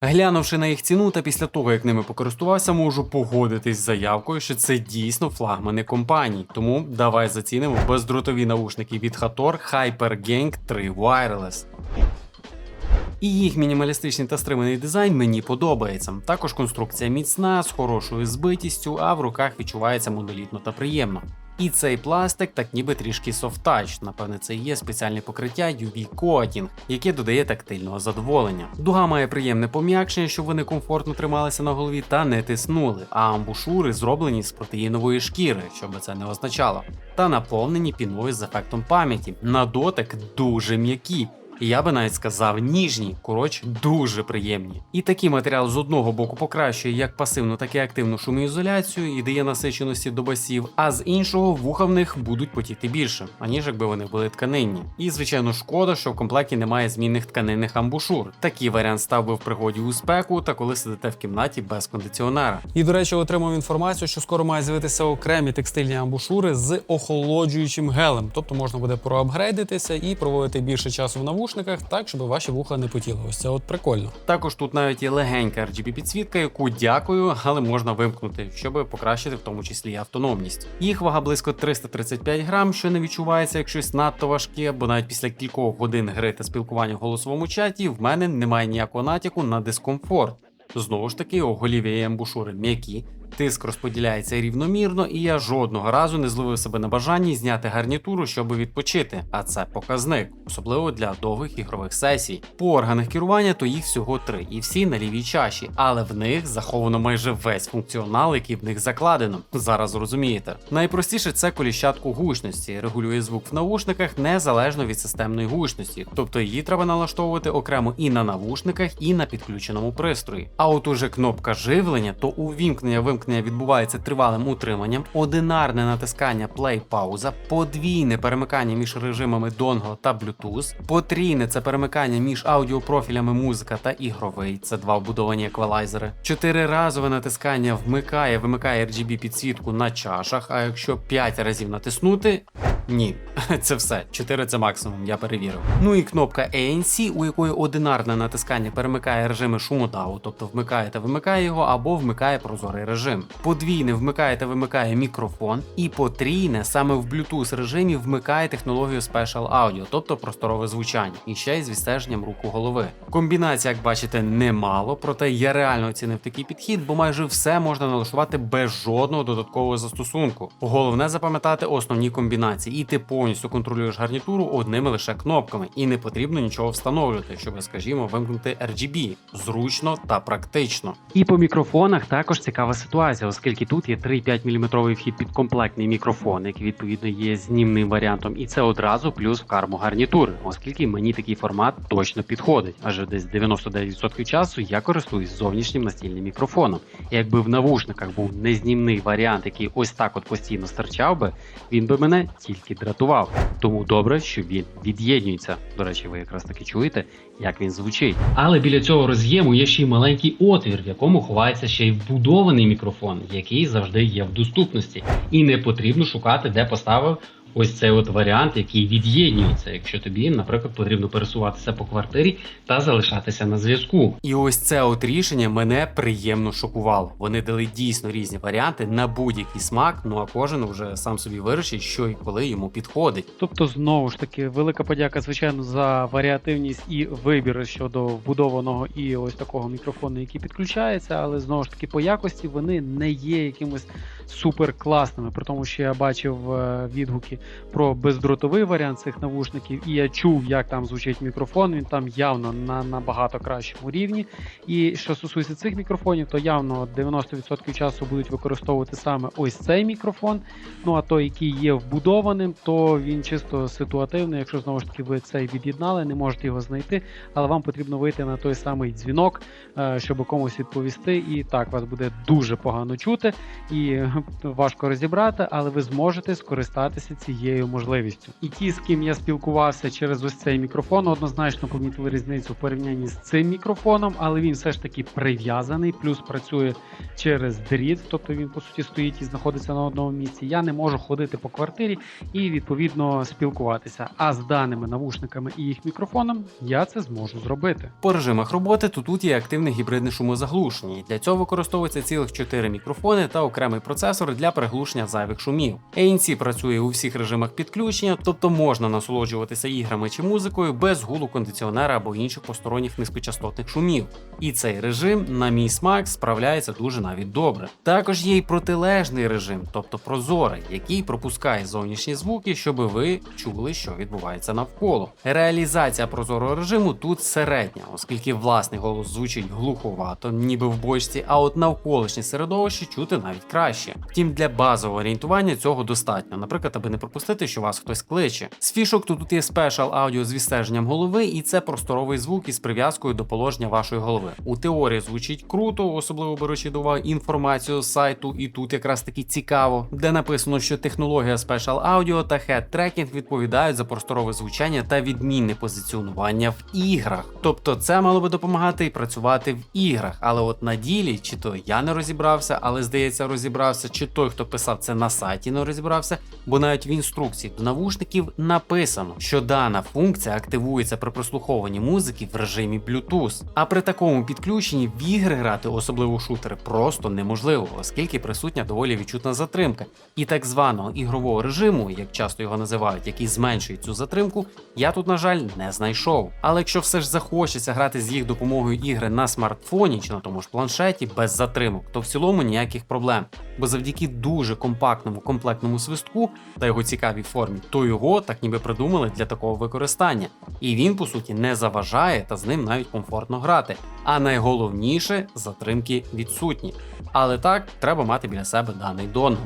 Глянувши на їх ціну та після того, як ними покористувався, можу погодитись з заявкою, що це дійсно флагмани компаній. Тому давай зацінимо бездротові наушники від Hator HyperGang 3 Wireless. І їх мінімалістичний та стриманий дизайн мені подобається. Також конструкція міцна, з хорошою збитістю, а в руках відчувається монолітно та приємно. І цей пластик так ніби трішки софтач. Напевне, це і є спеціальне покриття UV Coating, яке додає тактильного задоволення. Дуга має приємне пом'якшення, щоб вони комфортно трималися на голові та не тиснули. А амбушури зроблені з протеїнової шкіри, що би це не означало, та наповнені піною з ефектом пам'яті. На дотик дуже м'які. Я би навіть сказав ніжні, коротше, дуже приємні. І такий матеріал з одного боку покращує як пасивну, так і активну шумоізоляцію і дає насиченості до басів, а з іншого вуха в них будуть потіти більше, аніж якби вони були тканинні. І звичайно, шкода, що в комплекті немає змінних тканинних амбушур. Такий варіант став би в пригоді у спеку та коли сидите в кімнаті без кондиціонера. І, до речі, отримав інформацію, що скоро мають з'явитися окремі текстильні амбушури з охолоджуючим гелем. Тобто можна буде проапгрейдитися і проводити більше часу в навушниках, так щоб ваші вуха не потіли. Ось це от прикольно. Також тут навіть є легенька RGB підсвітка, яку дякую, але можна вимкнути, щоб покращити в тому числі автономність. Їх вага близько 335 грам, що не відчувається як щось надто важке, бо навіть після кількох годин гри та спілкування в голосовому чаті в мене немає ніякого натяку на дискомфорт. Знову ж таки, оголів'я і м'які, тиск розподіляється рівномірно, і я жодного разу не зловив себе на бажанні зняти гарнітуру, щоб відпочити. А це показник, особливо для довгих ігрових сесій. По органах керування то їх всього три, і всі на лівій чаші, але в них заховано майже весь функціонал, який в них закладено. Зараз зрозумієте. Найпростіше це коліщатку гучності, регулює звук в наушниках незалежно від системної гучності, тобто її треба налаштовувати окремо і на навушниках, і на підключеному пристрої. А от уже кнопка живлення, то увімкнення вимкнення відбувається тривалим утриманням, одинарне натискання play пауза, подвійне перемикання між режимами Dongle та Bluetooth, потрійне це перемикання між аудіопрофілями музика та ігровий, це два вбудовані еквалайзери. Чотириразове натискання вмикає, вимикає RGB підсвітку на чашах, а якщо 5 разів натиснути. Ні, це все. 4 це максимум, я перевірив. Ну і кнопка ANC, у якої одинарне натискання перемикає режими шумотаву, тобто вмикає та вимикає його, або вмикає прозорий режим. Подвійне вмикає та вимикає мікрофон, і потрійне саме в Bluetooth режимі вмикає технологію Special Audio, тобто просторове звучання, і ще й з відстеженням руку голови. Комбінацій, як бачите, немало, проте я реально оцінив такий підхід, бо майже все можна налаштувати без жодного додаткового застосунку. Головне запам'ятати основні комбінації, і ти повністю контролюєш гарнітуру одними лише кнопками, і не потрібно нічого встановлювати, щоб, скажімо, вимкнути RGB. зручно та практично. І по мікрофонах також цікава ситуація, оскільки тут є 3,5 мм вхід під комплектний мікрофон, який відповідно є знімним варіантом, і це одразу плюс в карму гарнітури, оскільки мені такий формат точно підходить, адже десь 99% часу я користуюсь зовнішнім настільним мікрофоном. І якби в навушниках був незнімний варіант, який ось так от постійно стирчав би, він би мене тільки дратував. Тому добре, що він від'єднюється. До речі, ви якраз таки чуєте, як він звучить. Але біля цього роз'єму є ще й маленький отвір, в якому ховається ще й вбудований мікрофон, який завжди є в доступності, і не потрібно шукати, де поставив. Ось цей от варіант, який від'єднюється, якщо тобі, наприклад, потрібно пересуватися по квартирі та залишатися на зв'язку. І ось це от рішення мене приємно шокувало. Вони дали дійсно різні варіанти на будь-який смак. Ну а кожен вже сам собі вирішить, що і коли йому підходить. Тобто, знову ж таки, велика подяка, звичайно, за варіативність і вибір щодо вбудованого і ось такого мікрофону, який підключається, але знову ж таки по якості вони не є якимось супер класними. При тому, що я бачив е, відгуки про бездротовий варіант цих навушників, і я чув, як там звучить мікрофон. Він там явно на набагато кращому рівні. І що стосується цих мікрофонів, то явно 90% часу будуть використовувати саме ось цей мікрофон. Ну а той, який є вбудованим, то він чисто ситуативний. Якщо знову ж таки ви цей від'єднали, не можете його знайти, але вам потрібно вийти на той самий дзвінок, е, щоб комусь відповісти. І так вас буде дуже погано чути. І важко розібрати, але ви зможете скористатися цією можливістю. І ті, з ким я спілкувався через ось цей мікрофон, однозначно помітили різницю в порівнянні з цим мікрофоном, але він все ж таки прив'язаний, плюс працює через дріт, тобто він по суті стоїть і знаходиться на одному місці. Я не можу ходити по квартирі і відповідно спілкуватися. А з даними навушниками і їх мікрофоном я це зможу зробити. По режимах роботи то тут є активне гібридне шумозаглушення. Для цього використовується цілих 4 мікрофони та окремий процесор для приглушення зайвих шумів. ANC працює у всіх режимах підключення, тобто можна насолоджуватися іграми чи музикою без гулу кондиціонера або інших посторонніх низькочастотних шумів. І цей режим, на мій смак, справляється дуже навіть добре. Також є й протилежний режим, тобто прозорий, який пропускає зовнішні звуки, щоб ви чули, що відбувається навколо. Реалізація прозорого режиму тут середня, оскільки власний голос звучить глуховато, ніби в бочці, а от навколишнє середовище чути навіть краще. Втім, для базового орієнтування цього достатньо, наприклад, аби не пропустити, що вас хтось кличе. З фішок то тут є спешал аудіо з відстеженням голови, і це просторовий звук із прив'язкою до положення вашої голови. У теорії звучить круто, особливо беручи до уваги інформацію з сайту, і тут якраз таки цікаво, де написано, що технологія Special Audio та Head Tracking відповідають за просторове звучання та відмінне позиціонування в іграх. Тобто це мало би допомагати і працювати в іграх. Але от на ділі, чи то я не розібрався, але здається, розібрався, чи той, хто писав це на сайті, не розібрався, бо навіть в інструкції до навушників написано, що дана функція активується при прослуховуванні музики в режимі Bluetooth. А при такому підключенні в ігри грати, особливо в шутери, просто неможливо, оскільки присутня доволі відчутна затримка. І так званого ігрового режиму, як часто його називають, який зменшує цю затримку, я тут, на жаль, не знайшов. Але якщо все ж захочеться грати з їх допомогою ігри на смартфоні чи на тому ж планшеті без затримок, то в цілому ніяких проблем. Бо завдяки дуже компактному комплектному свистку та його цікавій формі, то його так ніби придумали для такого використання. І він, по суті, не заважає та з ним навіть комфортно грати. А найголовніше затримки відсутні. Але так треба мати біля себе даний донгл.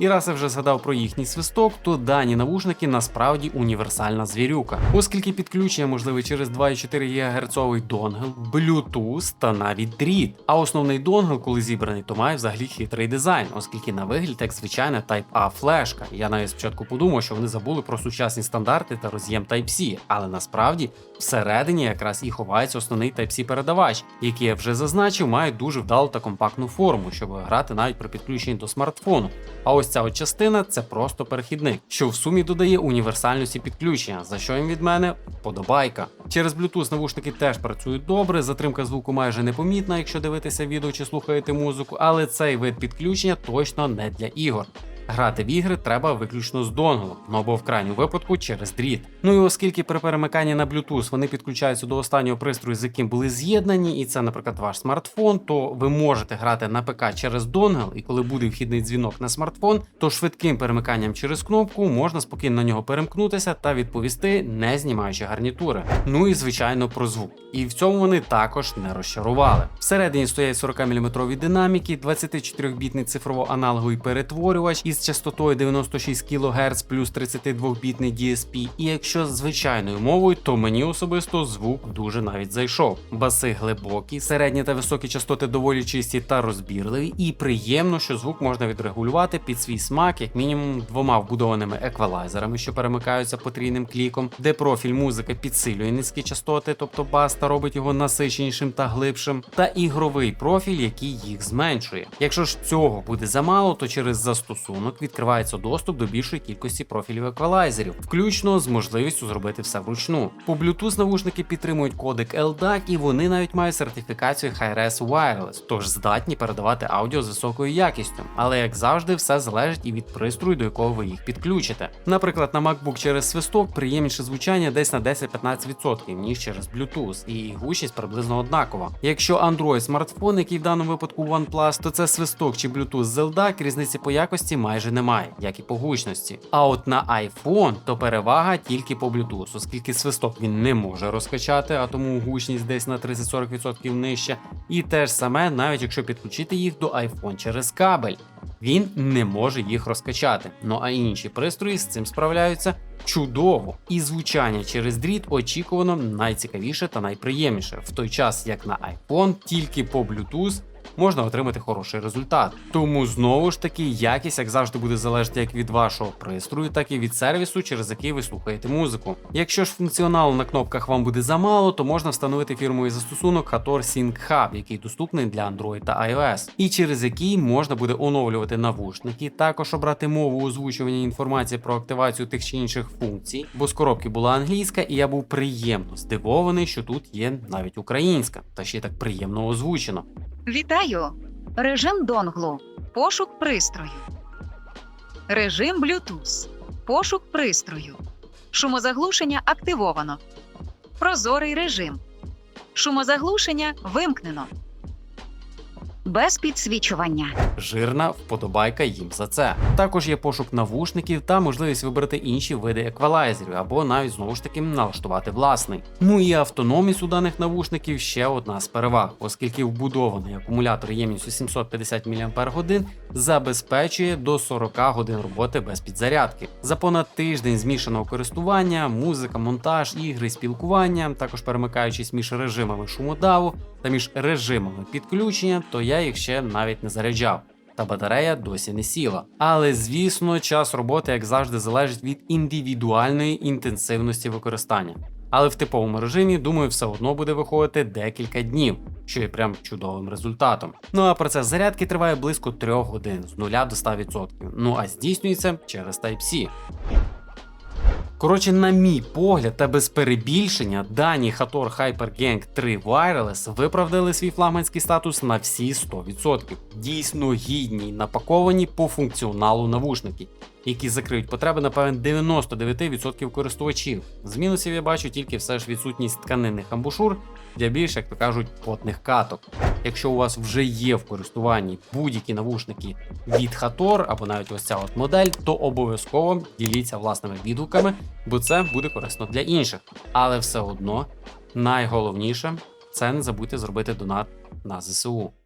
І раз я вже згадав про їхній свисток, то дані навушники насправді універсальна звірюка, оскільки підключення можливе через 2,4 ГГц донгл, Bluetooth та навіть дріт. А основний донгл, коли зібраний, то має взагалі хитрий дизайн, оскільки на вигляд як звичайна Type-A флешка. Я навіть спочатку подумав, що вони забули про сучасні стандарти та роз'єм Type-C, але насправді всередині якраз і ховається основний Type-C передавач, який я вже зазначив, має дуже вдалу та компактну форму, щоб грати навіть при підключенні до смартфону. А ось ця от частина це просто перехідник, що в сумі додає універсальності підключення, за що їм від мене подобайка. Через Bluetooth навушники теж працюють добре, затримка звуку майже непомітна, якщо дивитися відео чи слухаєте музику, але цей вид підключення точно не для ігор. Грати в ігри треба виключно з донглом, ну або в крайньому випадку через дріт. Ну і оскільки при перемиканні на Bluetooth вони підключаються до останнього пристрою, з яким були з'єднані, і це, наприклад, ваш смартфон, то ви можете грати на ПК через донгл, і коли буде вхідний дзвінок на смартфон, то швидким перемиканням через кнопку можна спокійно на нього перемкнутися та відповісти, не знімаючи гарнітури. Ну і звичайно про звук. І в цьому вони також не розчарували. Всередині стоять 40-мм динаміки, 24-бітний цифрово-аналоговий перетворювач із частотою 96 кГц плюс 32-бітний DSP. І якщо з звичайною мовою, то мені особисто звук дуже навіть зайшов. Баси глибокі, середні та високі частоти доволі чисті та розбірливі, і приємно, що звук можна відрегулювати під свій смак, як мінімум двома вбудованими еквалайзерами, що перемикаються потрійним кліком, де профіль музики підсилює низькі частоти, тобто бас та робить його насиченішим та глибшим, та ігровий профіль, який їх зменшує. Якщо ж цього буде замало, то через застосунок відкривається доступ до більшої кількості профілів еквалайзерів, включно з можливістю зробити все вручну. По Bluetooth навушники підтримують кодек LDAC і вони навіть мають сертифікацію Hi-Res Wireless, тож здатні передавати аудіо з високою якістю. Але як завжди, все залежить і від пристрою, до якого ви їх підключите. Наприклад, на MacBook через свисток приємніше звучання десь на 10-15%, ніж через Bluetooth, і гучність приблизно однакова. Якщо Android смартфон, який в даному випадку OnePlus, то це свисток чи Bluetooth з LDAC, різниці по якості майже немає, як і по гучності. А от на iPhone то перевага тільки по Bluetooth, оскільки свисток він не може розкачати, а тому гучність десь на 30-40% нижча. І те ж саме, навіть якщо підключити їх до iPhone через кабель. Він не може їх розкачати. Ну а інші пристрої з цим справляються чудово. І звучання через дріт очікувано найцікавіше та найприємніше, в той час як на iPhone тільки по Bluetooth можна отримати хороший результат. Тому знову ж таки якість, як завжди, буде залежати як від вашого пристрою, так і від сервісу, через який ви слухаєте музику. Якщо ж функціоналу на кнопках вам буде замало, то можна встановити фірмовий застосунок Hator Sync Hub, який доступний для Android та iOS, і через який можна буде оновлювати навушники, також обрати мову озвучування інформації про активацію тих чи інших функцій, бо з коробки була англійська, і я був приємно здивований, що тут є навіть українська, та ще й так приємно озвучено. Вітаю! Режим донглу. Пошук пристрою. Режим Bluetooth. Пошук пристрою. Шумозаглушення активовано. Прозорий режим. Шумозаглушення вимкнено. Без підсвічування. Жирна вподобайка їм за це. Також є пошук навушників та можливість вибрати інші види еквалайзерів або навіть знову ж таки налаштувати власний. Ну і автономність у даних навушників ще одна з переваг, оскільки вбудований акумулятор ємністю 750 мАч забезпечує до 40 годин роботи без підзарядки. За понад тиждень змішаного користування, музика, монтаж, ігри, спілкування, також перемикаючись між режимами шумодаву та між режимами підключення, то я їх ще навіть не заряджав. Та батарея досі не сіла. Але звісно, час роботи, як завжди, залежить від індивідуальної інтенсивності використання. Але в типовому режимі, думаю, все одно буде виходити декілька днів, що є прям чудовим результатом. Ну а процес зарядки триває близько 3 годин з 0 до 100%. Ну а здійснюється через Type-C. Коротше, на мій погляд та без перебільшення, дані Hator HyperGang 3 Wireless виправдали свій флагманський статус на всі 100%. Дійсно гідні напаковані по функціоналу навушники, які закриють потреби, напевно, 99% користувачів. З мінусів я бачу тільки все ж відсутність тканинних амбушур для більш, як то кажуть, потних каток. Якщо у вас вже є в користуванні будь-які навушники від Hator або навіть ось ця от модель, то обов'язково діліться власними відгуками, бо це буде корисно для інших. Але все одно найголовніше це не забудьте зробити донат на ЗСУ.